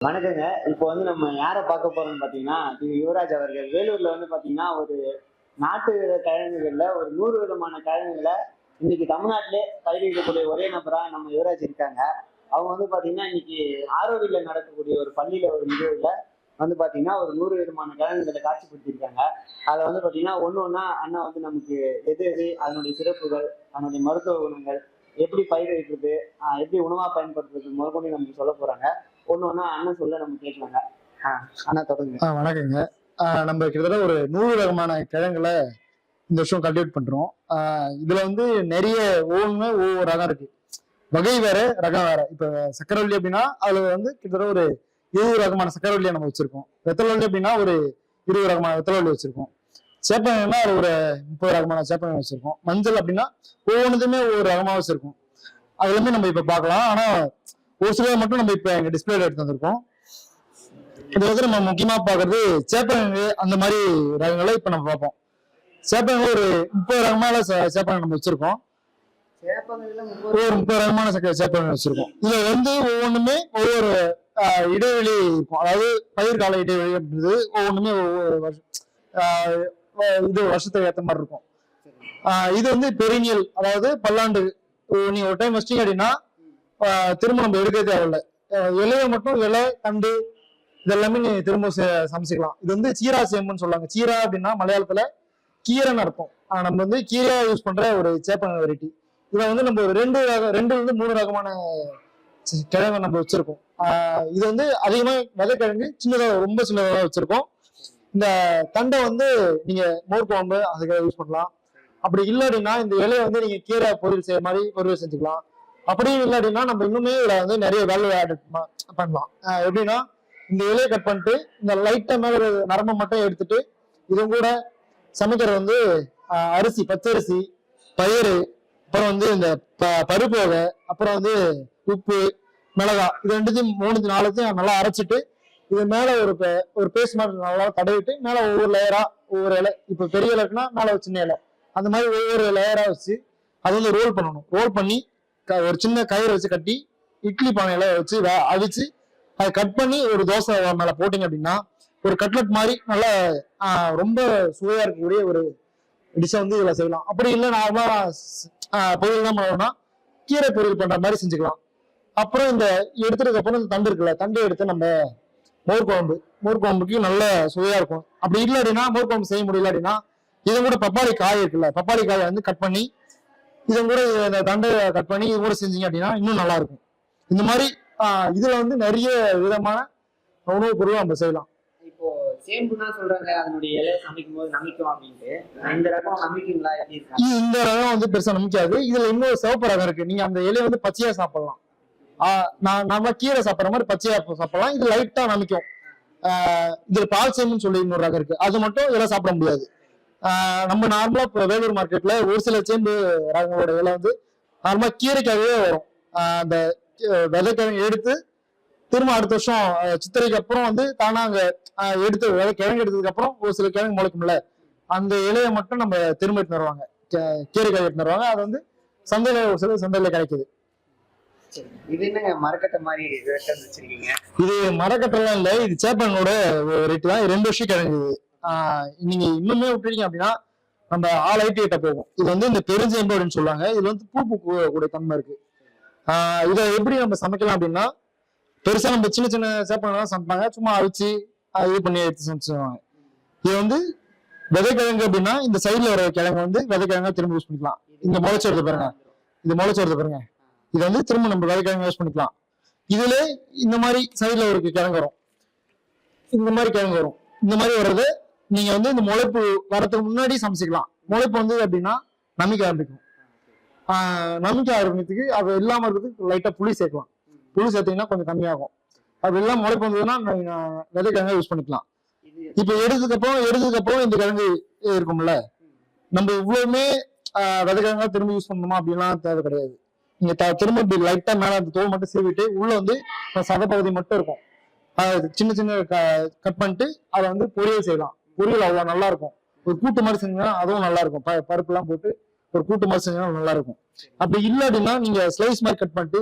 வணக்கங்க. இப்போ வந்து நம்ம யாரை பார்க்க போறோம்னு பார்த்தீங்கன்னா திரு யுவராஜ் அவர்கள். வேலூர்ல வந்து பார்த்தீங்கன்னா ஒரு நாட்டு வித ஒரு நூறு விதமான கிழங்குகளை இன்னைக்கு தமிழ்நாட்டிலே பயிரிடக்கூடிய ஒரே நபரா நம்ம யுவராஜ் இருக்காங்க. அவங்க வந்து பார்த்தீங்கன்னா இன்னைக்கு ஆரோவியில் நடக்கக்கூடிய ஒரு பள்ளியில ஒரு நிகழ்வுல வந்து பார்த்தீங்கன்னா ஒரு நூறு விதமான கிழங்குகளை காட்சிப்படுத்தியிருக்காங்க. அதில் வந்து பார்த்தீங்கன்னா ஒன்று ஒன்றா அண்ணா வந்து நமக்கு எது எது அதனுடைய சிறப்புகள் அதனுடைய மருத்துவ குணங்கள் எப்படி பயிர் வைக்கிறது எப்படி உணவாக பயன்படுத்துறது முதற்கொண்டு நமக்கு சொல்ல போகிறாங்க ஒண்ணு ஒண்ணா அண்ணன் சொல்ல நம்ம கேட்கலாங்க. அண்ணா தொடங்குங்க ஆ வணக்கங்க. நம்ம கிட்டத்தட்ட ஒரு நூறு ரகமான கிழங்குகளை இந்த வருஷம் கல்டிவேட் பண்றோம். இதுல வந்து நிறைய ஒவ்வொன்றுமே ஒவ்வொரு ரகம் இருக்கு. வகை வேற ரகம் வேற. இப்ப சக்கரவள்ளி அப்படின்னா அதுல வந்து கிட்டத்தட்ட ஒரு இருபது ரகமான சக்கரவள்ளியை நம்ம வச்சிருக்கோம். வெத்தலவள்ளி அப்படின்னா ஒரு இருபது ரகமான வெத்தலவள்ளி வச்சிருக்கோம். சேப்பங்கன்னா அது ஒரு முப்பது ரகமான சேப்பங்க வச்சிருக்கோம். மஞ்சள் அப்படின்னா ஒவ்வொன்றுதுமே ஒவ்வொரு ரகமா வச்சிருக்கோம். அது எல்லாமே நம்ம இப்ப பார்க்கலாம். ஆனா ஒரு சிலர் மட்டும் நம்ம இப்ப எங்க டிஸ்பிளேல எடுத்து வந்திருக்கோம். இது வந்து நம்ம முக்கியமா பாக்குறது சேப்பங்கிழங்கு அந்த மாதிரி ரகங்களை இப்ப நம்ம பார்ப்போம். சேப்பங்கிழங்கு ஒரு முப்பது ரகமான சே- நம்ம வச்சிருக்கோம். ஒரு முப்பது ரகமான சே- வச்சிருக்கோம். இதுல வந்து ஒவ்வொன்றுமே ஒவ்வொரு இடைவெளி இருக்கும். அதாவது பயிர் கால இடைவெளி அப்படின்றது ஒவ்வொன்றுமே ஒவ்வொரு வருஷம் இது வருஷத்துக்கு ஏற்ற மாதிரி இருக்கும். இது வந்து பெரினியல் அதாவது பல்லாண்டு. நீ ஒரு டைம் வச்சிட்டீங்க அப்படின்னா திரும்ப நம்ம எடுக்க தேவையில்ல. இலையை மட்டும் இலை கண்டு இதெல்லாமே நீ திரும்ப சமைச்சிக்கலாம். இது வந்து சீரா சேம்புன்னு சொல்லுவாங்க. சீரா அப்படின்னா மலையாளத்துல கீரைன்னு அர்த்தம். நம்ம வந்து கீரையா யூஸ் பண்ற ஒரு சேப்பன வெரைட்டி இதை வந்து நம்ம ஒரு ரெண்டு ரகம் ரெண்டுல இருந்து மூணு ரகமான சி- கிழங்கு நம்ம வச்சிருக்கோம். இது வந்து அதிகமா விதைக்கிழங்கு சின்னதாக ரொம்ப சின்னதாக வச்சிருக்கோம். இந்த தண்டை வந்து நீங்க மோர் குழம்பு அதுக்காக யூஸ் பண்ணலாம். அப்படி இல்லை அப்படின்னா இந்த இலையை வந்து நீங்க கீரை பொரியல் செய்யற மாதிரி பொரியல் செஞ்சுக்கலாம். அப்படியும் இல்லாட்டினா நம்ம இன்னுமே இதுல வந்து நிறைய வேல்யூ ஆட் பண்ணலாம். எப்படின்னா இந்த இலையை கட் பண்ணிட்டு இந்த லைட்டா மேல ஒரு நரம்பை மட்டும் எடுத்துட்டு இதுவும் கூட சமைக்கிறது வந்து அரிசி பச்சரிசி பயிறு அப்புறம் வந்து இந்த ப- அப்புறம் வந்து உப்பு மிளகா இது ரெண்டுத்தையும் மூணு நாலுத்தையும் நல்லா அரைச்சிட்டு இது மேல ஒரு ஒரு பேஸ்ட் மாதிரி நல்லா தடவிட்டு மேல ஒவ்வொரு லேயரா ஒவ்வொரு இலை இப்ப பெரிய இலைக்குன்னா மேல ஒரு சின்ன இலை. அந்த மாதிரி ஒவ்வொரு லேயரா வச்சு அது வந்து ரோல் பண்ணணும். ரோல் பண்ணி ஒரு சின்ன கயிறு வச்சு கட்டி இட்லி பானையில வச்சு அவிச்சு அதை கட் பண்ணி ஒரு தோசை மேல போட்டீங்க அப்படின்னா ஒரு கட்லட் மாதிரி நல்ல ரொம்ப சுவையா இருக்கக்கூடிய ஒரு டிஷ்ஷை வந்து இதுல செய்யலாம். அப்படி இல்லை நார்மலா பொரியல் தான் பண்ணணும்னா கீரை பொரியல் பண்ற மாதிரி செஞ்சுக்கலாம். அப்புறம் இந்த எடுத்ததுக்கு அப்புறம் இந்த தண்டு இருக்குல்ல தண்டை எடுத்து நம்ம மோர் குழம்பு மோர் குழம்புக்கு நல்ல சுவையா இருக்கும். அப்படி இல்லை அப்படின்னா மோர் குழம்பு செய்ய முடியல அப்படின்னா இதை கூட பப்பாளி காய் இருக்குல்ல பப்பாளி காயை வந்து கட் பண்ணி இதை கூட இந்த தண்டை கட் பண்ணி இது கூட செஞ்சீங்க அப்படின்னா இன்னும் நல்லா இருக்கும் இந்த மாதிரி இதுல வந்து நிறைய விதமான உணவுப் பொருள் நம்ம செய்யலாம். இப்போ சேம்புனா சொல்றாங்க அதனுடைய இலையை சமைக்கும் போது நமிக்கும் அப்படின்ட்டு. இந்த ரகம் நம்பிக்கைங்களா எப்படி இந்த ரகம் வந்து பெருசா நம்பிக்காது இதுல இன்னொரு சிவப்பு ரகம் இருக்கு. நீங்க அந்த இலையை வந்து பச்சையா சாப்பிடலாம். நான் நம்ம கீரை சாப்பிடுற மாதிரி பச்சையா சாப்பிடலாம். இது லைட்டா நமிக்கும். ஆஹ் இதுல பால் சேம்புன்னு சொல்லி இன்னொரு ரகம் இருக்கு. அது மட்டும் இதெல்லாம் சாப்பிட முடியாது. நம்ம நார்மலா இப்போ வேலூர் மார்க்கெட்ல ஒரு சில சேம்பு ரகங்களோட இலை வந்து நார்மலா கீரைக்காகவே வரும். அந்த விதைக்கிழங்கு எடுத்து திரும்ப அடுத்த வருஷம் சித்திரைக்கு அப்புறம் வந்து தானா அங்க எடுத்து விதை கிழங்கு எடுத்ததுக்கு அப்புறம் ஒரு சில கிழங்கு முளைக்கும்ல அந்த இலையை மட்டும் நம்ம திரும்ப எடுத்து வருவாங்க. கீரைக்காய் எடுத்து வருவாங்க. அது வந்து சந்தையில ஒரு சில சந்தையில கிடைக்குது. இது மரக்கட்டை மரக்கட்டெல்லாம் இல்ல இது சேப்பனோட ரேட்டு தான். ரெண்டு வருஷம் கிடைக்குது நீங்க இன்னுமே விட்டுறீங்க அப்படின்னா நம்ம ஆல் ஐடி கிட்ட போகும். இது வந்து இந்த பெருஞ்சேம்பு அப்படின்னு சொல்லுவாங்க. இது வந்து பூ பூக்கக்கூடிய தன்மை இருக்கு. ஆஹ் இதை எப்படி நம்ம சமைக்கலாம் அப்படின்னா பெருசா நம்ம சின்ன சின்ன சேப்பனெல்லாம் சமைப்பாங்க. சும்மா அவிச்சு இது பண்ணி எடுத்து சமைச்சுவாங்க இது வந்து விதைக்கிழங்கு அப்படின்னா இந்த சைட்ல வர கிழங்கு வந்து விதைக்கிழங்கா திரும்ப யூஸ் பண்ணிக்கலாம். இந்த முளைச்சு வருது பாருங்க. இது முளைச்சு வருது பாருங்க. இது வந்து திரும்ப நம்ம விதைக்கிழங்கு யூஸ் பண்ணிக்கலாம். இதுல இந்த மாதிரி சைடுல ஒரு கிழங்கு வரும். இந்த மாதிரி கிழங்கு வரும். இந்த மாதிரி வர்றது நீங்க வந்து இந்த முளைப்பு வரதுக்கு முன்னாடி சமைச்சிக்கலாம். முளைப்பு வந்து அப்படின்னா நம்பிக்கை ஆரம்பிக்கும். நம்பிக்கை ஆரம்பித்துக்கு அது இல்லாம இருக்கிறதுக்கு லைட்டா புளி சேர்க்கலாம். புளி சேர்த்தீங்கன்னா கொஞ்சம் கம்மியாகும். அது எல்லாம் முளைப்பு வந்ததுன்னா நீங்க கிழங்கை யூஸ் பண்ணிக்கலாம். இப்ப எடுத்ததுக்கப்புறம் எடுத்ததுக்கப்புறம் இந்த கிழங்கு இருக்கும்ல நம்ம இவ்வளவுமே ஆஹ் விதைக்கிழங்கா திரும்ப யூஸ் பண்ணணுமா அப்படின்லாம் தேவை கிடையாது. நீங்க த- திரும்ப இப்படி லைட்டா மேல அந்த தோல் மட்டும் சீவிட்டு உள்ள வந்து சத பகுதி மட்டும் இருக்கும். சின்ன சின்ன கட் பண்ணிட்டு அதை வந்து பொரியல் செய்யலாம். பொரியல் அவ்வளோ நல்லா இருக்கும் ஒரு கூட்டு மாதிரி செஞ்சீங்கன்னா அதுவும் நல்லா இருக்கும் ப- பருப்புலாம் போட்டு ஒரு கூட்டு மாதிரி செஞ்சீங்கன்னா நல்லா இருக்கும் அப்படி இல்லை அப்படின்னா நீங்க ஸ்லைஸ் மாதிரி கட் பண்ணிட்டு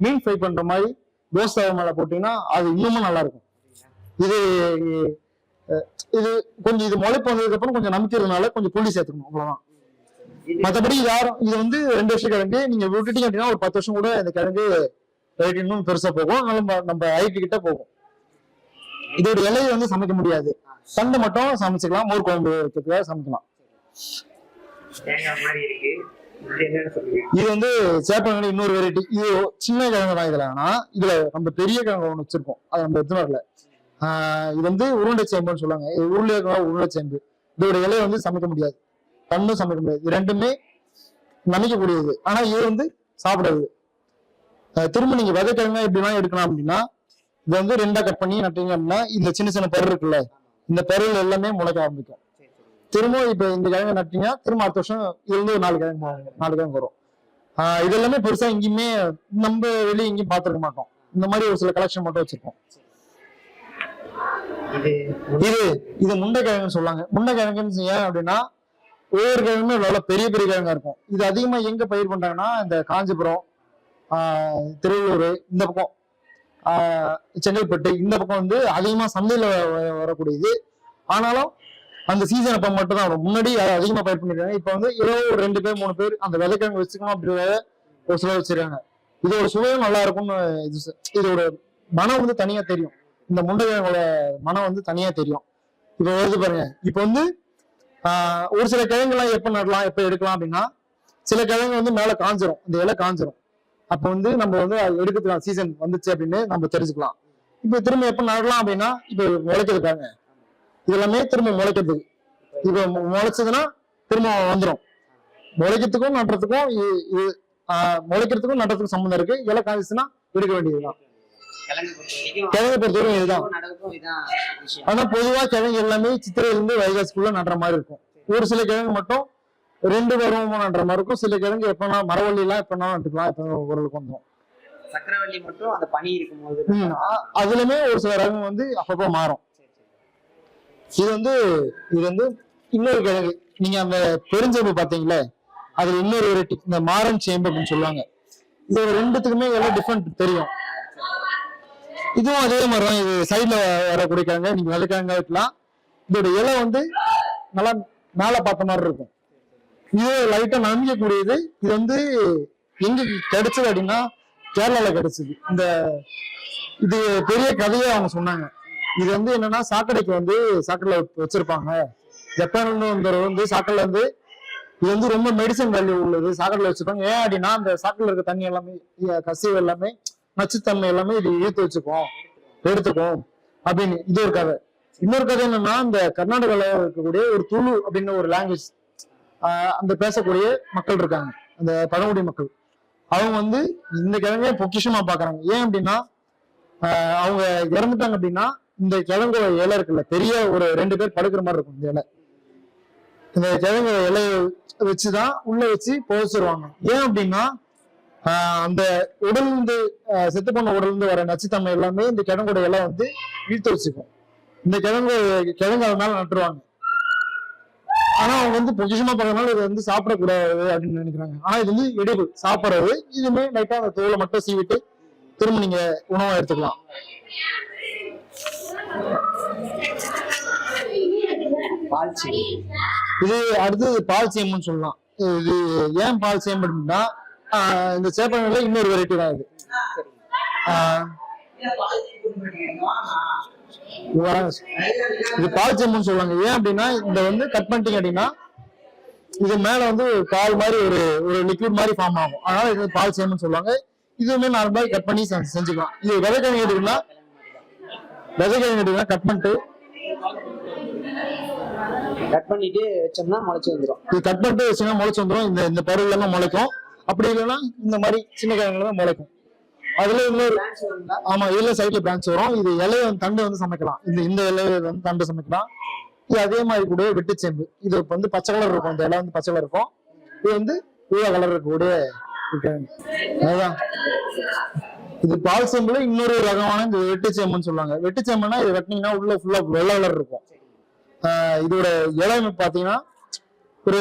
மீன் ஃப்ரை பண்ற மாதிரி தோசை மேல போட்டீங்கன்னா அது இன்னமும் நல்லா இருக்கும் இது இது கொஞ்சம் இது முளைப்பு வந்ததுக்கு அப்புறம் கொஞ்சம் நம்பிக்கிறதுனால கொஞ்சம் புள்ளி சேர்த்துக்கணும். அவ்வளவுதான். மற்றபடி யாரும் இது வந்து ரெண்டு வருஷம் கிழங்கு நீங்க விட்டுட்டீங்க அப்படின்னா ஒரு பத்து வருஷம் கூட இந்த கிழங்கு ரேட் இன்னும் பெருசா போகும். நம்ம நம்ம ஐடி கிட்ட போகும். இதோட இலையை வந்து சமைக்க முடியாது. தண்டு மட்டும் சமைச்சுக்கலாம் மோர் குழம்பு வைக்கிறதுக்காக சமைக்கலாம். இது வந்து சேப்பங்கிழங்கு இன்னொரு வெரைட்டி இது சின்ன கிழங்கு தான் இதுல. ஆனா இதுல நம்ம பெரிய கிழங்கு ஒண்ணு வச்சிருக்கோம். அது நம்ம எடுத்துன்னு வரல. இது வந்து உருண்டை சேம்புன்னு சொல்லுவாங்க. உருளை உருண்டை சேம்பு. இதோட இலையை வந்து சமைக்க முடியாது. தண்டும் சமைக்க முடியாது. இது ரெண்டுமே நமைக்கக்கூடியது. ஆனா இது வந்து சாப்பிடாது. திரும்ப நீங்க விதைக்கிழங்கா எப்படிலாம் எடுக்கலாம் அப்படின்னா இதை வந்து ரெண்டா கட் பண்ணி நட்டீங்க அப்படின்னா இந்த சின்ன சின்ன பரு இருக்குல்ல இந்த பருள் எல்லாமே முளைக்க ஆரம்பிக்கும். திரும்ப இப்ப இந்த கிழங்கு நட்டீங்கன்னா திரும்ப அடுத்த வருஷம் இதுல இருந்து நாலு கிழங்கு. நாலு கிழங்கு வரும். ஆஹ் இது எல்லாமே பெருசா எங்கேயுமே நம்ம வெளியே எங்கேயும் பார்த்திருக்க மாட்டோம். இந்த மாதிரி ஒரு சில கலெக்ஷன் மட்டும் வச்சிருக்கோம் இது இது முண்டை கிழங்குன்னு சொல்லுவாங்க. முண்டை கிழங்குன்னு ஏன் அப்படின்னா ஒவ்வொரு கிழங்குமே இவ்வளவு பெரிய பெரிய கிழங்கா இருக்கும். இது அதிகமா எங்க பயிர் பண்றாங்கன்னா இந்த காஞ்சிபுரம் திருவள்ளூர் இந்த பக்கம். செங்கல்பட்டு இந்த பக்கம் வந்து அதிகமா சந்தையில வரக்கூடியது. ஆனாலும் அந்த சீசன் அப்ப மட்டும் தான் முன்னாடி யாரும் அதிகமா பயிர் பண்ணிருக்காங்க. இப்ப வந்து ஏதோ ஒரு ரெண்டு பேர் மூணு பேர் அந்த விதைக்கிழங்கு வச்சுக்கணும் அப்படின்றத ஒரு சிலர் வச்சிருக்காங்க. இது ஒரு சுவையும் நல்லா இருக்கும்னு இது இதோட மனம் வந்து தனியா தெரியும். இந்த முண்டைக்கிழங்கோட மனம் வந்து தனியா தெரியும். இப்ப வருது பாருங்க. இப்ப வந்து ஒரு சில கிழங்குலாம் எப்ப நடலாம் எப்ப எடுக்கலாம் அப்படின்னா சில கிழங்கு வந்து மேல காஞ்சிரும். இந்த இலை காஞ்சிரும். அப்ப வந்து நம்ம வந்து எடுக்கலாம் சீசன் வந்துச்சு அப்படின்னு நம்ம தெரிஞ்சுக்கலாம். இப்போ திரும்ப எப்ப நடலாம் அப்படின்னா இப்போ முளைக்கிறதுக்காங்க இதெல்லாமே திரும்ப முளைக்கிறதுக்கு. இப்போ முளைச்சதுன்னா திரும்ப வந்துரும். முளைக்கிறதுக்கும் நடுறதுக்கும் இ- இது முளைக்கிறதுக்கும் நடுறதுக்கும் சம்மந்தம் இருக்கு. இலை காஞ்சிச்சுன்னா எடுக்க வேண்டியதுதான். கிழங்கு பொறுத்த வரைக்கும் பொறுத்தவரைக்கும் இதுதான். ஆனா பொதுவா கிழங்கு எல்லாமே சித்திரையில இருந்து வைகாசிக்குள்ள நடுற மாதிரி இருக்கும். ஒரு சில கிழங்கு மட்டும் ரெண்டு பருவமா நடுற மாதிரி இருக்கும். சில கிழங்கு எப்பனா மரவள்ளி எல்லாம் எப்பனா நட்டுக்கலாம் எப்ப ஓரளவுக்கு வந்துடும் சக்கரவள்ளி மட்டும் அந்த பனி இருக்கும்போது அதுலயுமே ஒரு சில ரகம் வந்து அப்பப்போ மாறும். இது வந்து இது வந்து இன்னொரு கிழங்கு. நீங்க அந்த பெருஞ்சேம்பு பாத்தீங்களே அதுல இன்னொரு வெரைட்டி. இந்த மாறன் சேம்பு அப்படின்னு சொல்லுவாங்க. இது ரெண்டுத்துக்குமே எல்லாம் டிஃப்ரெண்ட் தெரியும். இதுவும் அதே மாதிரி தான் இது சைட்ல வரக்கூடிய கிழங்கு. நீங்க விதைக்கிழங்க வைக்கலாம். இதோட இலை வந்து நல்லா மேல பார்த்த மாதிரி இருக்கும். இது லைட்டா நம்பிக்கக்கூடியது இது வந்து எங்க கிடைச்சது அப்படின்னா கேரளால கிடைச்சது. இந்த இது பெரிய கதையே அவங்க சொன்னாங்க. இது வந்து என்னன்னா சாக்கடைக்கு வந்து சாக்கடைல வச்சிருப்பாங்க. ஜப்பான்ல இருந்து வந்து சாக்கடைல வந்து இது வந்து ரொம்ப மெடிசன் வேல்யூ உள்ளது. சாக்கடைல வச்சிருப்பாங்க. ஏன் அப்படின்னா அந்த சாக்கடைல இருக்க தண்ணி எல்லாமே கசிவு எல்லாமே நச்சுத்தன்மை எல்லாமே இது இழுத்து வச்சுக்கும். எடுத்துக்கும். அப்படின்னு. இது ஒரு கதை. இன்னொரு கதை என்னன்னா இந்த கர்நாடகால இருக்கக்கூடிய ஒரு துளு அப்படின்னு ஒரு லாங்குவேஜ் அந்த பேசக்கூடிய மக்கள் இருக்காங்க. அந்த பழங்குடி மக்கள். அவங்க வந்து இந்த கிழங்கை பொக்கிஷமா பாக்குறாங்க. ஏன் அப்படின்னா அவங்க இறந்துட்டாங்க அப்படின்னா இந்த கிழங்கோட இலை இருக்குல்ல பெரிய ஒரு ரெண்டு பேர் படுக்கிற மாதிரி இருக்கும் இந்த இலை. இந்த கிழங்கு இலையை வச்சுதான் உள்ள வச்சு புதைச்சிருவாங்க. ஏன் அப்படின்னா அந்த உடல் இருந்து செத்து போன உடல் இருந்து வர நச்சுத்தன்மை எல்லாமே இந்த கிழங்கோட இலை வந்து இழுத்து வச்சுக்கும். இந்த கிழங்கு கிழங்கு அது மேல நட்டுருவாங்க. ஆனா அவங்க வந்து பொசிஷமா பார்க்கறதுனால இதை வந்து சாப்பிடக்கூடாது அப்படின்னு நினைக்கிறாங்க. ஆனா இது வந்து எடிபிள் சாப்பிடுறது இதுமே லைட்டா அந்த தோலை மட்டும் சீவிட்டு திரும்ப நீங்க உணவா எடுத்துக்கலாம். இது அடுத்தது பால் சேம்புன்னு சொல்லலாம். இது ஏன் பால் சேம்பு அப்படின்னா இந்த சேப்பங்கள்ல இன்னொரு வெரைட்டி தான் இது. வராங்க. இது பால் சேம்புன்னு சொல்லுவாங்க. ஏன் அப்படின்னா இந்த வந்து கட் பண்ணிட்டீங்க அப்படின்னா இது மேல வந்து பால் மாதிரி ஒரு ஒரு லிக்விட் மாதிரி ஃபார்ம் ஆகும். அதனால இது பால் சேம்புன்னு சொல்லுவாங்க. இதுவுமே நார்மலாக கட் பண்ணி செஞ்சு- செஞ்சுக்கலாம். இது விதைக்கிழங்கு எடுக்குன்னா விதைக்கிழங்கு எடுக்குன்னா கட் பண்ணிட்டு கட் பண்ணிட்டு வச்சோம்னா முளைச்சு வந்துரும். இது கட் பண்ணிட்டு வச்சுன்னா முளைச்சு வந்துடும் இந்த இந்த பருவம் எல்லாம் முளைக்கும். அப்படி இல்லைன்னா இந்த மாதிரி சின்ன கிழங்குல தான் முளைக்கும். அதுல இன்னொரு? ஆமா இதுல சைட்ல பிரான்ச் வரும். இது இலைய வந்து தண்டு வந்து சமைக்கலாம். இந்த இந்த இலைய வந்து தண்டு சமைக்கலாம். இது அதே மாதிரி கூட வெட்டுச்சேம்பு இது இப்ப வந்து பச்சை கலர் இருக்கும். இந்த இலை வந்து பச்சை கலர் இருக்கும். இது வந்து ஊதா கலர் இருக்கக்கூடிய அதுதான் இது பால் சேம்புல இன்னொரு ரகமான இந்த வெட்டுச்சேம்புன்னு சொல்லுவாங்க. வெட்டுச்சேம்புனா இது வெட்டினீங்கன்னா உள்ள ஃபுல்லா வெள்ளை கலர் இருக்கும். இதோட இலைமை பாத்தீங்கன்னா ஒரு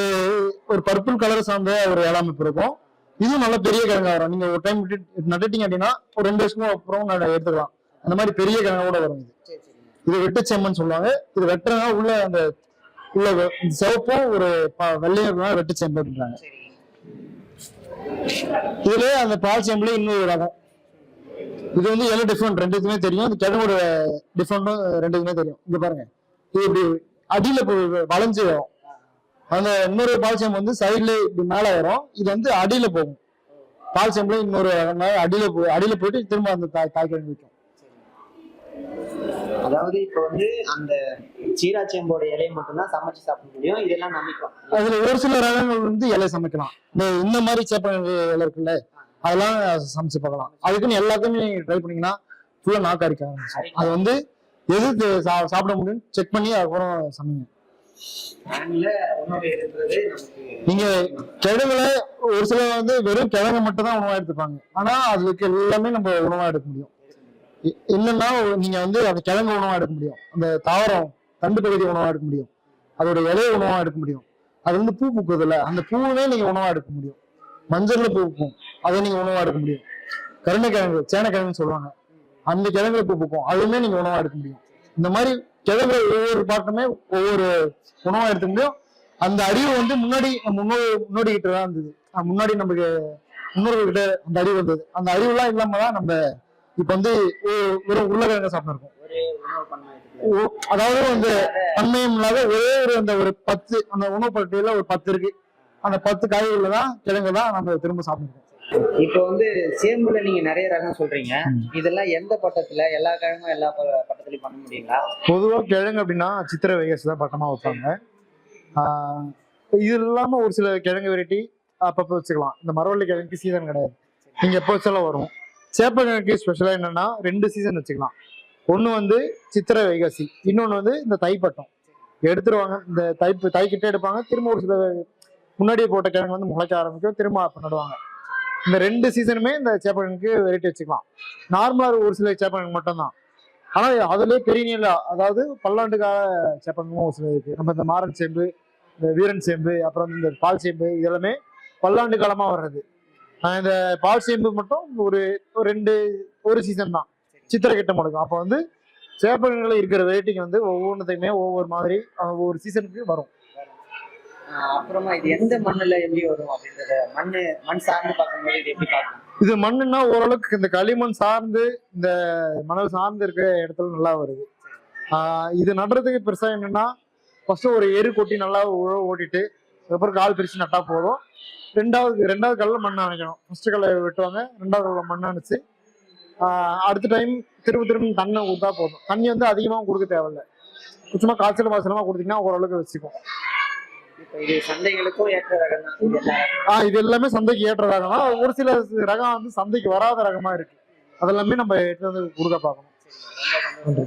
ஒரு பர்பிள் கலர் சார்ந்த ஒரு இலைமைப்பு இருக்கும். இதுவும் நல்ல பெரிய கிழங்கா வரும். நீங்க ஒரு டைம் நட்டுட்டீங்க அப்படின்னா ஒரு ரெண்டு வருஷமும் அப்புறம் எடுத்துக்கலாம். அந்த மாதிரி பெரிய கிழங்கா கூட வரும் இது. இது வெட்டுச்செம்மன் சொல்லுவாங்க. இது வெட்டுறதுனா உள்ள அந்த உள்ள சிவப்பும் ஒரு வெள்ளையும் வெட்டுச்செம்புன்றாங்க இதுல அந்த பால் சேம்புல இன்னொரு ரகம் இது வந்து எல்லாம் டிஃப்ரெண்ட் ரெண்டுக்குமே தெரியும். இந்த கிழங்கோட டிஃப்ரெண்ட்டும் ரெண்டுக்குமே தெரியும். இங்க பாருங்க. இது இப்படி அடியில வளைஞ்சு வரும். அந்த இன்னொரு பால் சேம்பு வந்து சைடுல இப்படி மேல வரும். இது வந்து அடியில போகும். பால் சேம்புல இன்னொரு அடியில போய் அடியில போயிட்டு திரும்ப அந்த தாய் தாய் கிழங்கு வைக்கும். அதாவது இப்ப வந்து அந்த சீராச்சேம்போட இலையை மட்டும்தான் சமைச்சு சாப்பிட முடியும். இதெல்லாம் நம்பிக்கும் அதுல ஒரு சில ரகங்கள் வந்து இலை சமைக்கலாம். இந்த மாதிரி சேப்பங்கிழங்கு இலை இருக்குல்ல அதெல்லாம் சமைச்சு பார்க்கலாம். அதுக்குன்னு எல்லாத்தையுமே நீங்க ட்ரை பண்ணீங்கன்னா ஃபுல்லா நாக்கு ஆரம்பிச்சிடும். அது வந்து எது சாப்பிட முடியும்னு செக் பண்ணி அதுக்கப்புறம் சமைங்க. நீங்க கிழங்குல ஒரு சிலர் வந்து வெறும் கிழங்கு மட்டும் தான் உணவா எடுத்துப்பாங்க. ஆனா அதுக்கு எல்லாமே நம்ம உணவா எடுக்க முடியும். எ- நீங்க வந்து அந்த கிழங்கு உணவா எடுக்க முடியும். அந்த தாவரம் தண்டு பகுதி உணவா எடுக்க முடியும். அதோட இலைய உணவா எடுக்க முடியும். அது வந்து பூ பூக்குதுல்ல அந்த பூவே நீங்க உணவா எடுக்க முடியும். மஞ்சள்ல பூ பூக்கும். அதை நீங்க உணவா எடுக்க முடியும். கருணைக்கிழங்கு சேனக்கிழங்குன்னு சொல்லுவாங்க. அந்த கிழங்குல பூ பூக்கும். அதுவுமே நீங்க உணவா எடுக்க முடியும். இந்த மாதிரி கிழங்கு ஒவ்வொரு பாட்டுமே ஒவ்வொரு உணவா எடுக்க முடியும். அந்த அறிவு வந்து முன்னாடி முன்னோடி முன்னோடி கிட்ட தான் இருந்தது முன்னாடி நமக்கு முன்னோர்கள் கிட்ட அந்த அறிவு வந்தது. அந்த அறிவுலாம் இல்லாம தான் நம்ம இப்ப வந்து ஒரு- உருளைக்கிழங்கு சாப்பிட்டு அதாவது வந்து பண்ணையம் இல்லாத ஒரே ஒரு அந்த ஒரு பத்து அந்த உணவு பட்டியல ஒரு பத்து இருக்கு. அந்த பத்து காய்கறில தான் கிழங்கு தான் நம்ம திரும்ப சாப்பிடுறோம் இப்போ வந்து சேம்புல நீங்க நிறைய ரகம் சொல்றீங்க. இதெல்லாம் எந்த பட்டத்துல எல்லா கிழங்கும் எல்லா பட்டத்துலயும் பண்ண முடியுங்களா? பொதுவா கிழங்கு அப்படின்னா சித்திரை வைகஸ் தான் பட்டமா வைப்பாங்க. இது இல்லாம ஒரு சில கிழங்கு வெரைட்டி அப்பப்போ வச்சுக்கலாம். இந்த மரவள்ளி கிழங்குக்கு சீசன் கிடையாது. நீங்க எப்போ வச்சாலும் வரும். சேப்பக்கிழங்குக்கு ஸ்பெஷலா என்னன்னா ரெண்டு சீசன் வச்சுக்கலாம். ஒண்ணு வந்து சித்திரை வைகாசி இன்னொன்னு வந்து இந்த தைப்பட்டம். எடுத்துருவாங்க இந்த தை தைக்கிட்டே எடுப்பாங்க. திரும்ப ஒரு சில முன்னாடியே போட்ட கிழங்கு வந்து முளைக்க ஆரம்பிக்கும் திரும்ப அப்ப நடுவாங்க. இந்த ரெண்டு சீசனுமே இந்த சேப்பகனுக்கு வெரைட்டி வச்சுக்கலாம். நார்மலா ஒரு சில சேப்பகன் மட்டும்தான். ஆனா அதுலயே பெரிய நீல. அதாவது பல்லாண்டு கால ஒரு சில இருக்கு. நம்ம இந்த மாரன் சேம்பு இந்த வீரன் சேம்பு அப்புறம் இந்த பால் சேம்பு இதெல்லாமே பல்லாண்டு காலமா வர்றது. இந்த பால் சேம்பு மட்டும் ஒரு ரெண்டு ஒரு சீசன் தான். சித்திரை கிட்ட முடக்கும். அப்போ வந்து சேப்பங்களில் இருக்கிற வெரைட்டிக்கு வந்து ஒவ்வொன்றுத்தையுமே ஒவ்வொரு மாதிரி ஒவ்வொரு சீசனுக்கு வரும். அப்புறமா இது எந்த மண்ணுல எப்படி வரும் அப்படின்றத மண்ணு மண் சார்ந்து பார்க்கும்போது இது எப்படி பார்க்கும்? இது மண்ணுன்னா ஓரளவுக்கு இந்த களிமண் சார்ந்து இந்த மணல் சார்ந்து இருக்கிற இடத்துல நல்லா வருது. ஆஹ் இது நடுறதுக்கு பெருசா என்னன்னா ஃபர்ஸ்ட் ஒரு எரு கொட்டி நல்லா உழவு ஓட்டிட்டு அதுக்கப்புறம் கால் பிரிச்சு நட்டா போதும். ரெண்டாவது ரெண்டாவது கல்ல மண் அணைக்கணும். ஃபர்ஸ்ட் கல்லை வெட்டுவாங்க ரெண்டாவது கல்ல மண் அணைச்சு ஆஹ் அடுத்த டைம் திரும்ப திரும்ப தண்ணி ஊத்தா போதும். தண்ணி வந்து அதிகமாக கொடுக்க தேவையில்லை. சும்மா காய்ச்சல் வாசலமா கொடுத்தீங்கன்னா ஓரளவுக்கு வச்சுக்கும். இது சந்தைகளுக்கும் ஏற்ற ரகம் தான். ஆஹ் இது எல்லாமே சந்தைக்கு ஏற்ற ரகம்னா ஒரு சில ரகம் வந்து சந்தைக்கு வராத ரகமா இருக்கு அதெல்லாமே நம்ம எடுத்து வந்து கொடுக்க பார்க்கணும். நன்றி.